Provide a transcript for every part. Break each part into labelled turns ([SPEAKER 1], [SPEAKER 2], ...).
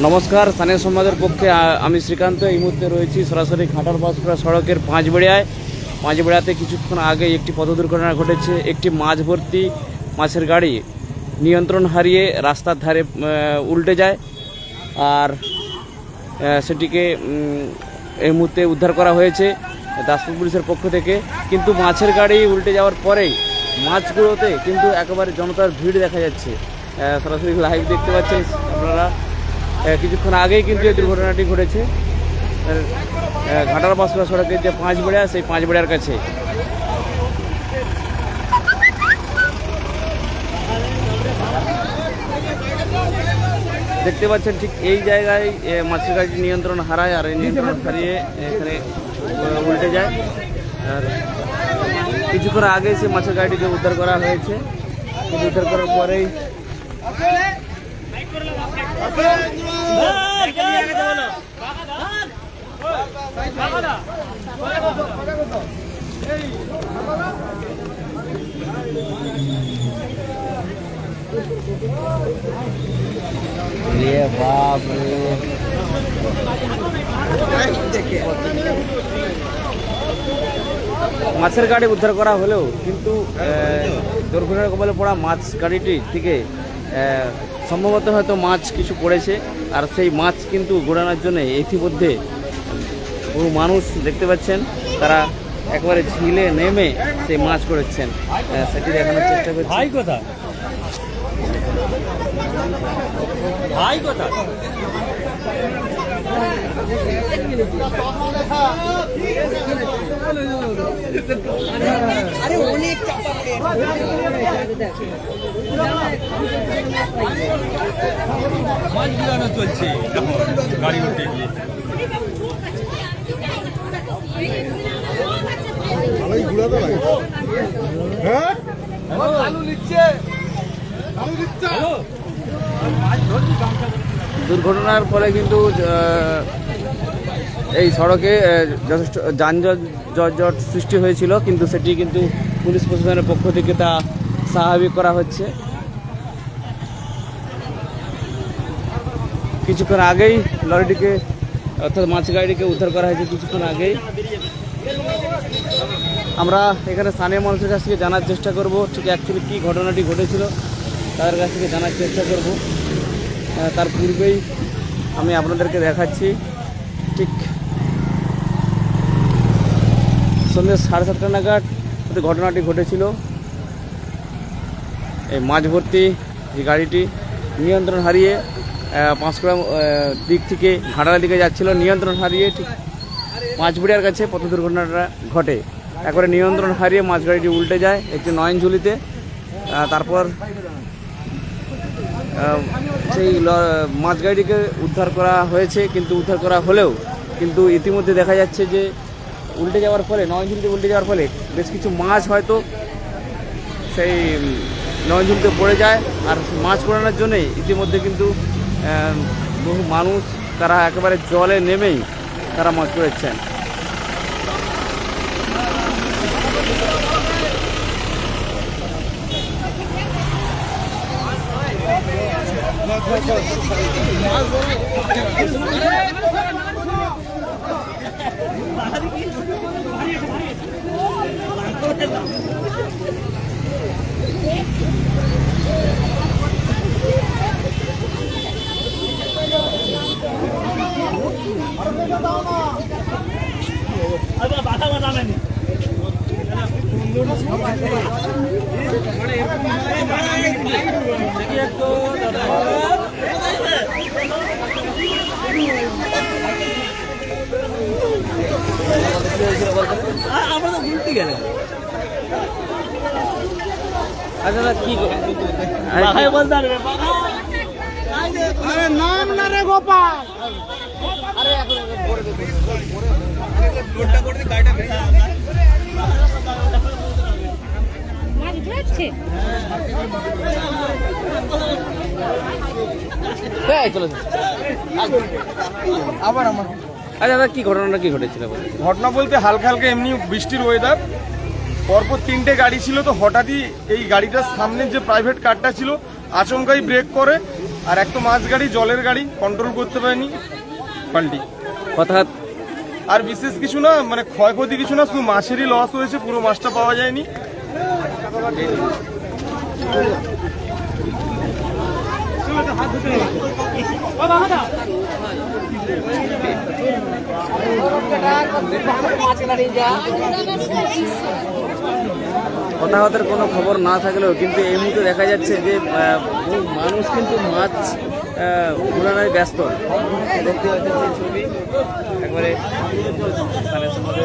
[SPEAKER 1] নমস্কার, স্থানীয় সমাজের পক্ষে আমি শ্রীকান্ত। এই মুহূর্তে রয়েছি সরাসরি ঘাটার বাসপুরা সড়কের পাঁচবেড়িয়ায়। পাঁচবেড়িয়াতে কিছুক্ষণ আগে একটি পথ দুর্ঘটনা ঘটেছে। একটি মাছ ভর্তি মাছের গাড়ি নিয়ন্ত্রণ হারিয়ে রাস্তার ধারে উল্টে যায়। আর সেটিকে এই মুহূর্তে উদ্ধার করা হয়েছে দাসপুর পুলিশের পক্ষ থেকে। কিন্তু মাছের গাড়ি উল্টে যাওয়ার পরেই মাছগুলোতে কিন্তু একেবারে জনতার ভিড় দেখা যাচ্ছে। সরাসরি লাইভ দেখতে পাচ্ছেন আপনারা। কিছুক্ষণ আগেই কিন্তু এই দুর্ঘটনাটি ঘটেছে। ঘাটার বাসুরা সড়কের যে পাঁচ বেড়া সেই পাঁচ বেড়ার কাছে। দেখতে পাচ্ছেন ঠিক এই জায়গায় মাছের গাড়ি নিয়ন্ত্রণ হারায় আর এই নিয়ন্ত্রণ হারিয়ে এখানে উল্টে যায়। আর কিছুক্ষণ আগে সে মাছের গাড়িটিকে উদ্ধার করা হয়েছে। উদ্ধার করার পরেই মাছের গাড়ি উদ্ধার করা হলেও কিন্তু দুর্ঘটনার কবলে পড়া মাছ গাড়িটি থেকে সম্ভবত হয়তো মাছ কিছু পড়েছে আর সেই মাছ কিন্তু ঘোরানোর জন্য ইতিমধ্যে বহু মানুষ দেখতে পাচ্ছেন তারা একবারে ঝিলে নেমে সেই মাছ করেছেন আহ, সেটি দেখানোর চেষ্টা করছি।
[SPEAKER 2] ভাই কথা ভাই কথা মাছ চলছে। গাড়ি উঠে গিয়ে। হ্যালো।
[SPEAKER 1] দুর্ঘটনার ফলে কিন্তু এই সড়কে যথেষ্ট যানজট জট সৃষ্টি হয়েছিল, কিন্তু সেটি কিন্তু পুলিশ প্রশাসনের পক্ষ থেকে তা স্বাভাবিক করা হচ্ছে। কিছুক্ষণ আগেই লরিটিকে, অর্থাৎ মাছ গাড়িটিকে উদ্ধার করা হয়েছে কিছুক্ষণ আগেই। আমরা এখানে স্থানীয় মানুষের কাছ থেকে জানার চেষ্টা করব, ঠিক অ্যাকচুয়ালি কী ঘটনাটি ঘটেছিল, তাদের কাছ থেকে জানার চেষ্টা করব। তার পূর্বেই আমি আপনাদেরকে দেখাচ্ছি, ঠিক সন্ধ্যে সাড়ে সাতটা নাগাদ ঘটনাটি ঘটেছিল। এই মাঝ ভর্তি যে গাড়িটি নিয়ন্ত্রণ হারিয়ে পাঁশকুড়া দিক থেকে ঘাটালের দিকে যাচ্ছিল নিয়ন্ত্রণ হারিয়ে ঠিক পাঁচবিড়িয়ার কাছে পথ দুর্ঘটনাটা ঘটে। একবারে নিয়ন্ত্রণ হারিয়ে মাছ গাড়িটি উল্টে যায় একটি নয়নঝুলিতে আহ, তারপর সেই মাছ গাড়িটিকে উদ্ধার করা হয়েছে কিন্তু উদ্ধার করা হলেও কিন্তু ইতিমধ্যে দেখা যাচ্ছে যে উল্টে যাওয়ার ফলে নয় নয়নঝুলিতে উল্টে যাওয়ার ফলে বেশ কিছু মাছ হয়তো সেই নয় নয়নঝুলিতে পড়ে যায়। আর মাছ পড়ানোর জন্যই ইতিমধ্যে কিন্তু বহু মানুষ, তারা একেবারে জলে নেমেই তারা মাছ পড়েছেন
[SPEAKER 2] আমরা তো উল্টে গেলে
[SPEAKER 1] আচ্ছা কি
[SPEAKER 3] আরে নাম না রে গোপাল। আবার আমার
[SPEAKER 1] আচ্ছা দাদা কি ঘটনাটা কি ঘটেছিল
[SPEAKER 3] ঘটনা বলতে হালকা হালকা এমনি বৃষ্টির ওয়েদার পরপর তিনটে গাড়ি ছিল তো হঠাৎই এই গাড়িটার সামনে যে প্রাইভেট কারটা ছিল আচমকাই ব্রেক করে আর এক তো মাছ গাড়ি জলের গাড়ি কন্ট্রোল করতে পারেনি পাল্টি
[SPEAKER 1] অর্থাৎ
[SPEAKER 3] আর বিশেষ কিছু না মানে ক্ষয়ক্ষতি কিছু না শুধু মাছেরই লস হয়েছে পুরো মাছটা পাওয়া যায়নি।
[SPEAKER 1] হতাহতের কোনো খবর না থাকলেও কিন্তু এই মুহূর্তে দেখা যাচ্ছে যে মানুষ কিন্তু মাছ ঘোরানোয় ব্যস্ত। দেখতে পাচ্ছেন ছবি। একবারে স্থানের মধ্যে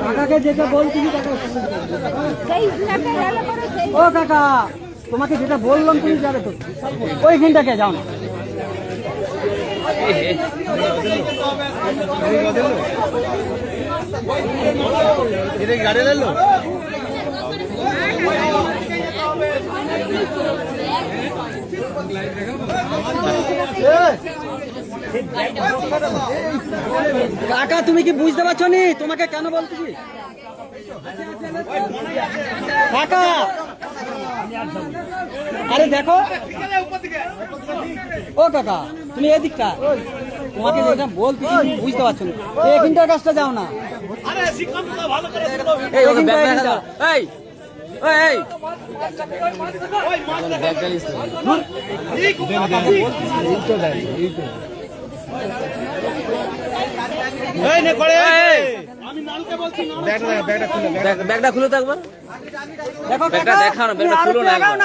[SPEAKER 4] কাকাকে যেটা ও কাকা তোমাকে যেটা বললাম তুমি যাবে তো। ওইখানটাকে যাও না। কাকা তুমি কি বুঝতে পারছ নি? তোমাকে কেন বলতেছি? কাকা! আরে দেখো। ও কাকা তুমি এদিকটা। তোমাকে যেটা বলতেছি বুঝতে পারছ না। এখানটার কাজটা যাও না।
[SPEAKER 1] এই এই এই ব্যাগটা খুলে তো একবার।
[SPEAKER 4] দেখো
[SPEAKER 1] ব্যাগটা দেখাও না, ব্যাগটা খুলো না একবার।